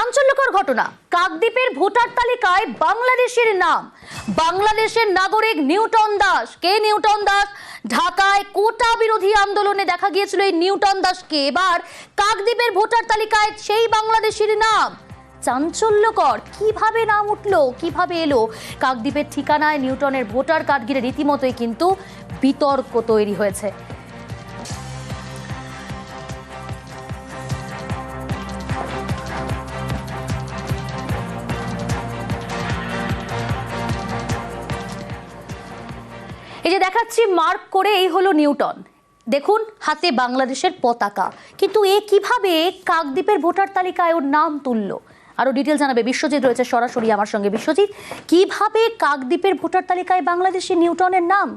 চাঞ্চল্যকর ঘটনা। কাকদ্বীপের ভোটার তালিকায় বাংলাদেশের নাম। বাংলাদেশের নাগরিক নিউটন দাস। কে নিউটন দাস? ঢাকায় কোটা বিরোধী আন্দোলনে দেখা গিয়েছিল এই নিউটন দাসকে। এবার কাকদ্বীপের ভোটার তালিকায় সেই বাংলাদেশের নাম। চাঞ্চল্যকর। কীভাবে নাম উঠল? কীভাবে এলো? কাকদ্বীপের ঠিকানায় নিউটনের ভোটার কার্ড রীতিমতোই কিন্তু বিতর্ক তৈরি হয়েছে। এই যে দেখাচ্ছি, মার্ক করে এই হলো নিউটন। দেখুন, হাতে বাংলাদেশের পতাকা। কিন্তু এ কীভাবে কাকদ্বীপের ভোটার তালিকায় ওর নাম তুললো? আরও ডিটেল জানাবে বিশ্বজিৎ, রয়েছে সরাসরি আমার সঙ্গে বিশ্বজিৎ। কীভাবে কাকদ্বীপের ভোটার তালিকায় বাংলাদেশি নিউটনের নাম?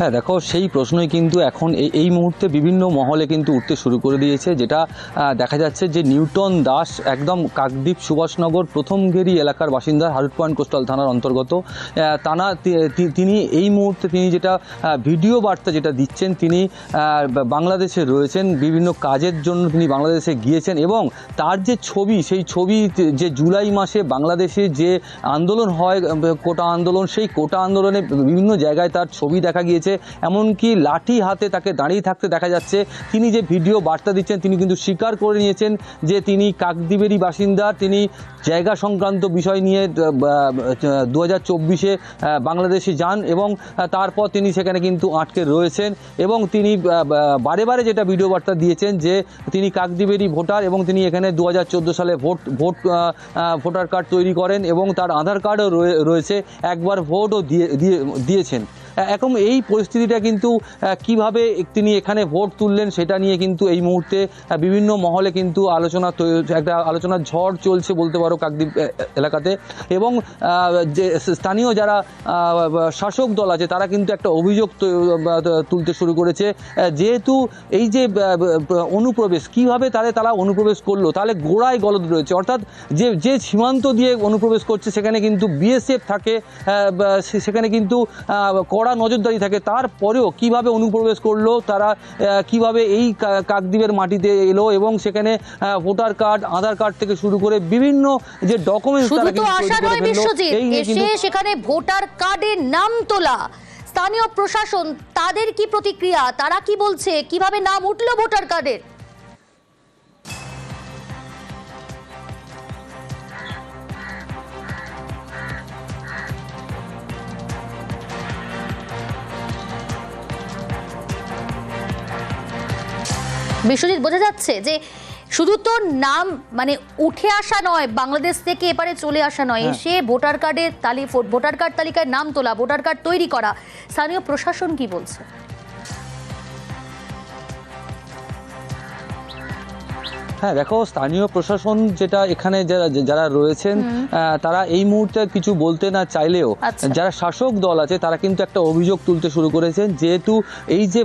হ্যাঁ দেখো, সেই প্রশ্নই কিন্তু এখন এই মুহূর্তে বিভিন্ন মহলে কিন্তু উঠতে শুরু করে দিয়েছে, যেটা দেখা যাচ্ছে যে নিউটন দাস একদম কাকদ্বীপ সুভাষনগর প্রথম ঘেরি এলাকার বাসিন্দা হারুট পয়েন্ট কোস্টাল থানার অন্তর্গত। তানা তিনি এই মুহূর্তে তিনি যেটা ভিডিও বার্তা যেটা দিচ্ছেন, তিনি বাংলাদেশে রয়েছেন, বিভিন্ন কাজের জন্য তিনি বাংলাদেশে গিয়েছেন এবং তার যে ছবি, সেই ছবি যে জুলাই মাসে বাংলাদেশে যে আন্দোলন হয় কোটা আন্দোলন, সেই কোটা আন্দোলনে বিভিন্ন জায়গায় তার ছবি দেখা গিয়েছে। এমনকি লাঠি হাতে তাকে দাঁড়িয়ে থাকতে দেখা যাচ্ছে। তিনি যে ভিডিও বার্তা দিচ্ছেন, তিনি কিন্তু স্বীকার করে নিয়েছেন যে তিনি কাকদ্বীপেরই বাসিন্দা। তিনি জায়গা সংক্রান্ত বিষয় নিয়ে দু হাজার চব্বিশে বাংলাদেশে যান এবং তারপর তিনি সেখানে কিন্তু আটকে রয়েছেন এবং তিনি বারে বারে যেটা ভিডিও বার্তা দিয়েছেন যে তিনি কাকদ্বীপেরই ভোটার এবং তিনি এখানে দু হাজার চোদ্দ সালে ভোট ভোট ভোটার কার্ড তৈরি করেন এবং তার আধার কার্ডও রয়ে- রয়েছে। একবার ভোটও দিয়ে, দিয়েছেন। এখন এই পরিস্থিতিটা কিন্তু কীভাবে তিনি এখানে ভোট তুললেন সেটা নিয়ে কিন্তু এই মুহূর্তে বিভিন্ন মহলে কিন্তু আলোচনা একটা আলোচনার ঝড় চলছে বলতে পারো কাকদ্বীপ এলাকাতে। এবং যে স্থানীয় যারা শাসক দল আছে তারা কিন্তু একটা অভিযোগ তুলতে শুরু করেছে। যেহেতু এই যে অনুপ্রবেশ কীভাবে তাহলে তারা অনুপ্রবেশ করল? তাহলে গোড়ায় গলদ রয়েছে। অর্থাৎ যে যে সীমান্ত দিয়ে অনুপ্রবেশ করছে সেখানে কিন্তু বিএসএফ থাকে সেখানে কিন্তু আহ, কড়া নজরদারি থাকে তারপরেও কীভাবে অনুপ্রবেশ করল তারা কীভাবে এই কাকদ্বীপের মাটিতে এলো এবং সেখানে ভোটার কার্ড আধার কার্ড থেকে শুরু করে বিভিন্ন যে ডকুমেন্টস তারা কিন্তু সেখানে ভোটার কার্ডের নাম তোলা। স্থানীয় প্রশাসন তাদের কি প্রতিক্রিয়া তারা কি বলছে কীভাবে নাম উঠল ভোটার কার্ডের? বিশ্বজিৎ বোঝা যাচ্ছে যে শুধু তো নাম মানে উঠে আসা নয় বাংলাদেশ থেকে এপারে চলে আসা নয় হ্যাঁ। এসে ভোটার কার্ডের তালি ভোটার কার্ড তালিকায় নাম তোলা ভোটার কার্ড তৈরি করা স্থানীয় প্রশাসন কি বলছে হ্যাঁ দেখো স্থানীয় প্রশাসন যেটা এখানে যারা যারা রয়েছেন তারা এই মুহূর্তে কিছু বলতে না চাইলেও আচ্ছা। যারা শাসক দল আছে তারা কিন্তু একটা অভিযোগ তুলতে শুরু করেছেন যেহেতু এই যে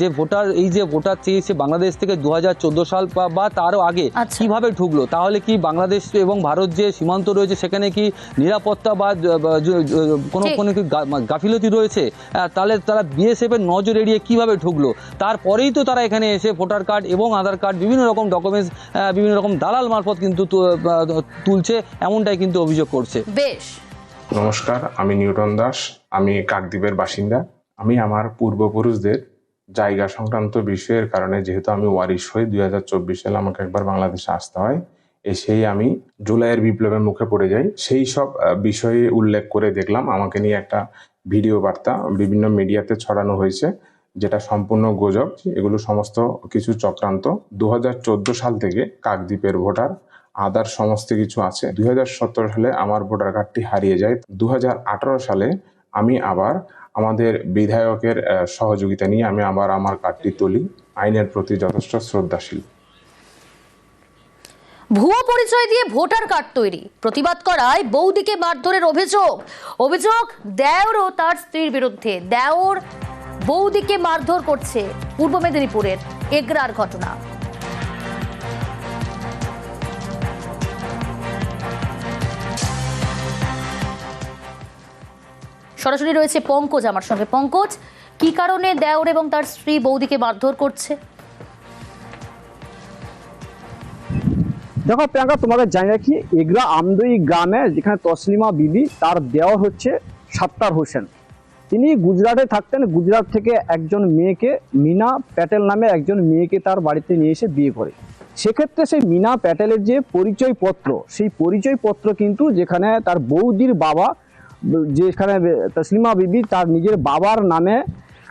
যে ভোটার এই যে ভোটার চেয়েছে বাংলাদেশ থেকে দু হাজার চোদ্দ সাল বা- তারও আগে আচ্ছা। কীভাবে ঢুকলো তাহলে কি বাংলাদেশ এবং ভারত যে সীমান্ত রয়েছে সেখানে কি নিরাপত্তা বা কোনো। কোনো কি গাফিলতি রয়েছে তাহলে তারা বিএসএফ এর নজর এড়িয়ে কীভাবে ঢুকলো তারপরেই তো তারা এখানে এসে ভোটার কার্ড এবং আধার কার্ড বিভিন্ন রকম ডকুমেন্টস বিভিন্ন রকম দালাল মারফত কিন্তু তুলছে এমনটাই কিন্তু অভিযোগ করছে। বেশ। নমস্কার আমি নিউটন দাস আমি কাকদ্বীপের বাসিন্দা। আমি আমার পূর্বপুরুষদের জায়গা সংক্রান্ত বিষয়ের কারণে যেহেতু আমি ওয়ারিশ হই দুই হাজার চব্বিশ সালে আমাকে একবার বাংলাদেশে আসতে হয় এসেই আমি জুলাইয়ের বিপ্লবের মুখে পড়ে যাই। সেই সব বিষয়ে উল্লেখ করে দেখলাম। আমাকে নিয়ে একটা ভিডিও বার্তা বিভিন্ন মিডিয়াতে ছড়ানো হয়েছে। যেটা সম্পূর্ণ গুজব, এগুলো সমস্ত কিছু চক্রান্ত। দুহাজার চোদ্দ সাল থেকে কাকদ্বীপের ভোটার, আদার সমস্ত কিছু আছে। দুই সালে আমার ভোটার কার্ডটি হারিয়ে যায়। দুহাজার আঠেরো সালে আমি আবার আমাদের বিধায়কের সহযোগিতা নিয়ে আমি আবার আমার কার্ডটি তুলি। আইনের প্রতি যথেষ্ট শ্রদ্ধাশীল। ভুয়ো পরিচয় দিয়ে ভোটার কার্ড তৈরি। প্রতিবাদ করায় বৌদিকে মারধরের অভিযোগ। অভিযোগ, দেওর ও তার স্ত্রীর বিরুদ্ধে। দেওর বৌদিকে মারধর করছে পূর্ব মেদিনীপুরের এগরার ঘটনা। সরাসরি রয়েছে পঙ্কজ আমার সঙ্গে। পঙ্কজ, কি কারণে দেওর এবং তার স্ত্রী বৌদিকে মারধর করছে? দেখো প্রিয়াঙ্কা, তোমাদের জানি রাখি এগরা আমদই গ্রামে যেখানে তসলিমা বিবি, তার দেওয়া হচ্ছে সাত্তার হোসেন। তিনি গুজরাটে থাকতেন। গুজরাট থেকে একজন মেয়েকে, মিনা প্যাটেল নামে একজন মেয়েকে তার বাড়িতে নিয়ে এসে বিয়ে করে। সেক্ষেত্রে সেই মিনা প্যাটেলের যে পরিচয়পত্র, সেই পরিচয়পত্র কিন্তু যেখানে তার বৌদির বাবা, যেখানে তসলিমা বিবি তার নিজের বাবার নামে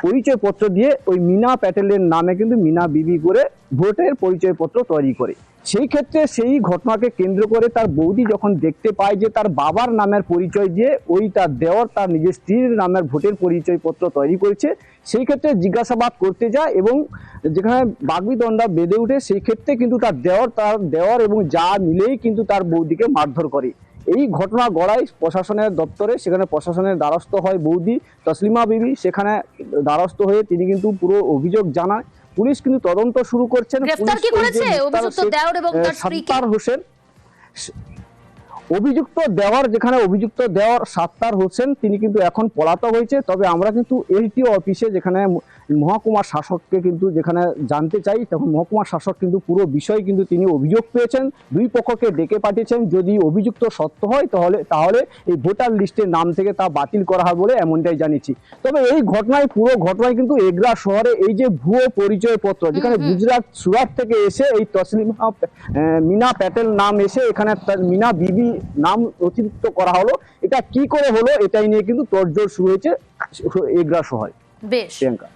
পরিচয়পত্র দিয়ে ওই মিনা প্যাটেলের নামে কিন্তু মিনা বিবি করে ভোটের পরিচয়পত্র তৈরি করে। সেই ক্ষেত্রে সেই ঘটনাকে কেন্দ্র করে তার বৌদি যখন দেখতে পায় যে তার বাবার নামের পরিচয় দিয়ে ওই তার দেওর, তার নিজের স্ত্রীর নামের ভোটের পরিচয়পত্র তৈরি করেছে, সেই ক্ষেত্রে জিজ্ঞাসাবাদ করতে যায় এবং যেখানে বাগবিদণ্ডা বেঁধে উঠে সেই ক্ষেত্রে কিন্তু তার দেওর তার দেওর এবং যা মিলেই কিন্তু তার বৌদিকে মারধর করে। এই ঘটনা গড়ায় প্রশাসনের দপ্তরে, সেখানে প্রশাসনের দ্বারস্থ হয় বৌদি তসলিমা বিবি, সেখানে দ্বারস্থ হয়ে তিনি কিন্তু পুরো অভিযোগ জানায়। পুলিশ কিন্তু তদন্ত শুরু করছেন। গ্রেফতার কি করেছে? অভিযুক্ত দেওর এবং তার স্ত্রীকে? হোসেন। অভিযুক্ত দেওয়ার যেখানে অভিযুক্ত দেওয়ার সাত্তার হোসেন তিনি কিন্তু এখন পলাতক হয়েছে। তবে আমরা কিন্তু এলটিও অফিসে যেখানে মহকুমার শাসককে কিন্তু যেখানে জানতে চাই তখন মহকুমার শাসক কিন্তু পুরো বিষয় কিন্তু তিনি অভিযোগ পেয়েছেন। দুই পক্ষকে ডেকে পাঠিয়েছেন। যদি অভিযুক্ত সত্য হয় তাহলে তাহলে এই ভোটার লিস্টের নাম থেকে তা বাতিল করা হবে বলে এমনটাই জানিয়েছি। তবে এই ঘটনায় পুরো ঘটনায় কিন্তু এগরা শহরে এই যে ভুয়ো পরিচয়পত্র যেখানে গুজরাট সুরাট থেকে এসে এই তসলিমা মিনা প্যাটেল নাম এসে এখানে মিনা বিবি নাম অতিরিক্ত করা হলো। এটা কি করে হলো এটাই নিয়ে কিন্তু তর্জোর শুরু হয়েছে এগরা শহরে। বেশ। প্রিয়াঙ্কা।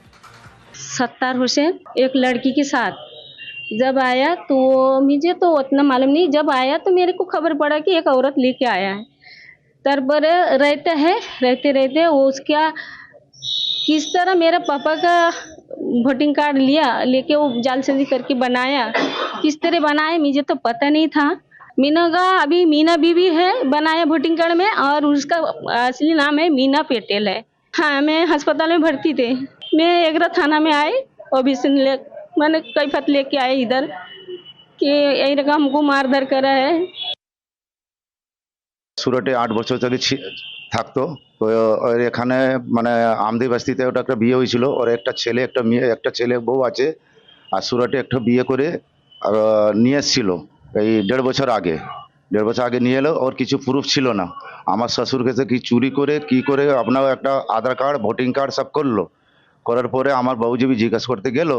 सत्तार हुसैन एक लड़की के साथ। जब आया तो मुझे तो उतना मालूम नहीं। जब आया तो मेरे को खबर पड़ा कि एक औरत लेके आया है। तर पर रहते हैं, रहते रहते वो उसका किस तरह मेरे पापा का वोटिंग कार्ड लिया, लेके वो जालसाजी करके बनाया। किस तरह बनाया, मुझे तो पता नहीं था। मीना का अभी, मीना बीबी है, बनाया वोटिंग कार्ड में, और उसका असली नाम है मीना पेटेल है। हाँ मैं अस्पताल में भर्ती थे। मैं एगरा थाना में आई ओबीसी ले मैंने कई फत लेके आए इधर कि यही रकम हमको मारधर करा है সুরটে আট বছর থেকে ছি- থাকতো তো ওর এখানে মানে আমদি বস্তিতে ওটা একটা বিয়ে হয়েছিল ওর একটা ছেলে একটা মেয়ে একটা ছেলে বউ আছে আর সুরটে একটা বিয়ে করে আহ, নিয়ে এসছিল এই দেড় বছর আগে দেড় বছর আগে নিয়ে এলো ওর কিছু প্রুফ ছিল না আমার শ্বশুর কাছে কি চুরি করে কি করে আপনার একটা আধার কার্ড ভোটিং কার্ড সব করলো করার পরে আমার বউজিবি জিজ্ঞাসা করতে গেল।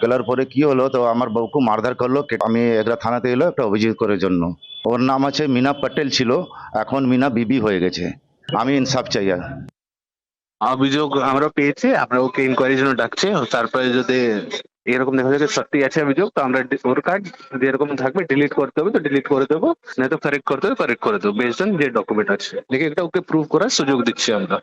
গেলার পরে কি হলো? তো আমার বউকে মারধর করল আমি একটা থানাতে এলো একটা অভিযোগ করার জন্য। ওর নাম আছে মিনা পটেল ছিল, এখন মিনা বিবি হয়ে গেছে। আমি ইনসাফ চাই আর। অভিযোগ আমরা পেয়েছি, আমরা ওকে ইনকোয়ারির জন্য ডাকছি, তারপরে যদি এরকম দেখা যায় সত্যি আছে অভিযোগ, তো আমরা ওর কার্ড এরকম থাকবে ডিলিট করতে হবে, তো ডিলিট করে দেবো, নয়তো কারেক্ট করতে হবে কারেক্ট করে দেবো বেসড অন যে ডকুমেন্ট আছে। দেখে এটা ওকে প্রুভ করার সুযোগ দিচ্ছি আমরা।